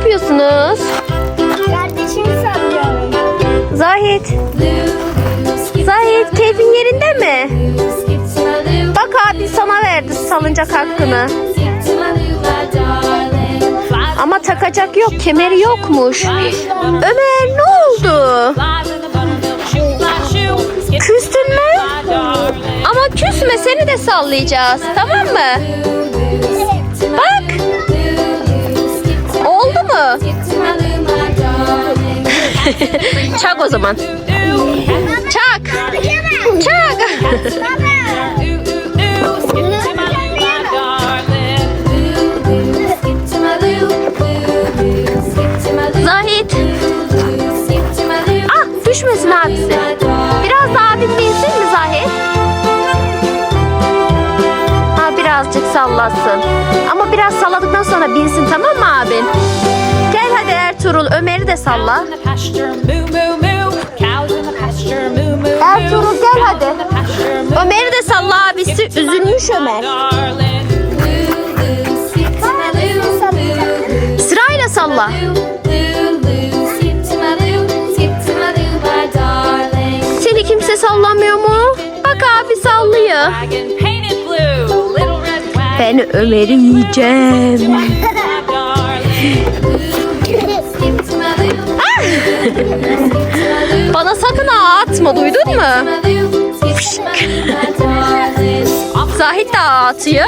yapıyorsunuz? Kardeşimi sallıyorum. Zahit. Zahit keyfin yerinde mi? Bak abi sana verdi salıncak hakkını. Ama takacak yok, kemeri yokmuş. Ömer ne oldu? Küstün mü? Ama küsme seni de sallayacağız tamam mı? Bak Çak o zaman. Çak. Çak. Zahit. Ah düşmesin abisi. Biraz da abim binsin mi Zahit? Ha birazcık sallasın. Ama biraz salladıktan sonra binsin tamam mı abin? Ertuğrul Ömer'i de salla. Ertuğrul gel hadi. Ömer'i de salla abisi üzülmüş Ömer. Sırayla salla. Seni kimse sallamıyor mu? Bak abi sallıyor. Ben Ömer'i yiyeceğim. Bana sakın ağa atma duydun mu? Zahit de ağa atıyor.